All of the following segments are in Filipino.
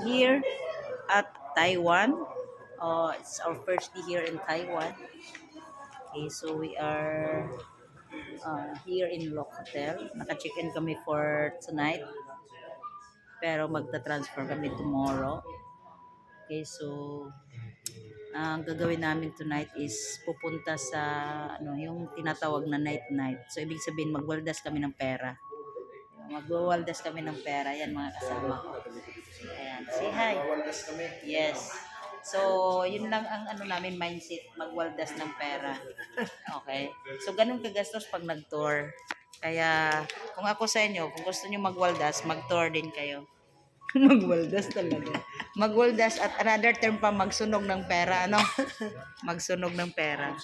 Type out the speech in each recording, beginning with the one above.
Here at Taiwan, uh, it's our first day here in Taiwan. Okay, so we are uh, here in Lock Hotel. Naka-check-in kami for tonight. Pero magta-transfer kami tomorrow. Okay, so ang gagawin namin tonight is pupunta sa ano, yung tinatawag na night night. So ibig sabihin magwaldas kami ng pera. Magwawaldas kami ng pera. Yan mga kasama ko. Ayan. Say hi. Waldas kami. Yes. So, yun lang ang ano namin mindset, magwaldas ng pera. Okay? So, ganun kagastos pag nag-tour. Kaya, kung ako sa inyo, kung gusto nyo magwaldas, mag-tour din kayo. magwaldas talaga. Magwaldas at another term pa, magsunog ng pera. Ano? magsunog ng pera.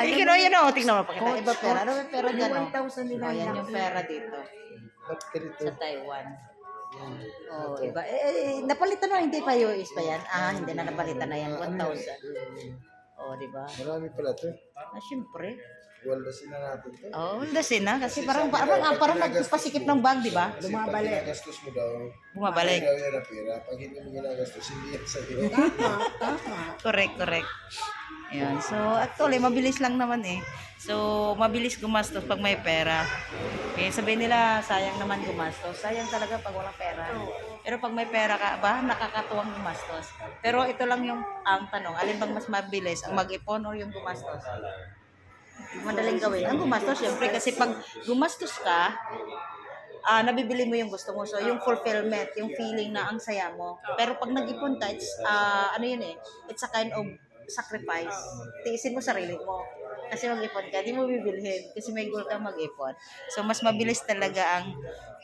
Ay, kino yun o, tingnan mo pakita. Iba pera. Ano yung pera dyan o? 1,000 nila Oh, yan yung pera dito. Sa Taiwan. Oh, iba. Eh, eh, napalitan na, hindi pa US pa yan. Ah, hindi na napalitan na yan. 1,000. Oh, di ba? Marami pala to. Ah, syempre. Waldasin na natin to. Oh, dasin na. Kasi parang, parang, ah, parang nagpasikip ng bag, di ba? Kasi pag ginagastos mo daw, Bumabalik. daw yan pera. Pag hindi mo ginagastos, hindi yan sa'yo. Correct, correct. Ayan. So, actually, mabilis lang naman eh. So, mabilis gumastos pag may pera. Kaya sabihin nila, sayang naman gumastos. Sayang talaga pag walang pera. Pero pag may pera ka, ba, nakakatuwang gumastos. Pero ito lang yung ang tanong, alin bang mas mabilis, ang mag-ipon o yung gumastos? Madaling gawin. Ang gumastos, syempre, kasi pag gumastos ka, ah nabibili mo yung gusto mo. So, yung fulfillment, yung feeling na ang saya mo. Pero pag nag-ipon ka, it's, ah, ano yun eh, it's a kind of sacrifice. Tiisin mo sarili mo. Kasi mag-ipon ka, di mo bibilhin. Kasi may goal ka mag-ipon. So, mas mabilis talaga ang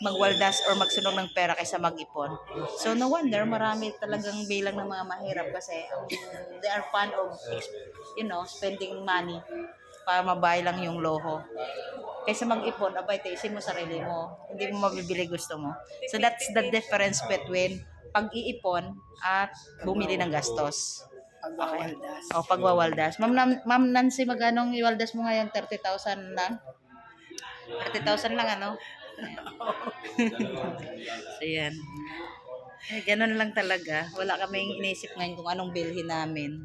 magwaldas or magsunog ng pera kaysa mag-ipon. So, no wonder, marami talagang bilang ng mga mahirap kasi um, they are fond of, you know, spending money para mabay lang yung loho. Kaysa mag-ipon, abay, tiisin mo sarili mo. Hindi mo mabibili gusto mo. So, that's the difference between pag-iipon at bumili ng gastos. Pagwawaldas. O, pagwawaldas. Ma'am, Ma'am Nancy, magkano iwaldas mo ngayon? 30,000 lang? 30,000 lang, ano? so, yan. Eh, ganun lang talaga. Wala kaming inisip ngayon kung anong bilhin namin.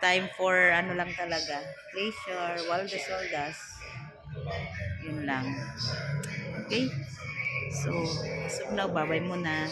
Time for ano lang talaga. Leisure, waldas, waldas. Yun lang. Okay? So, so now, babay muna.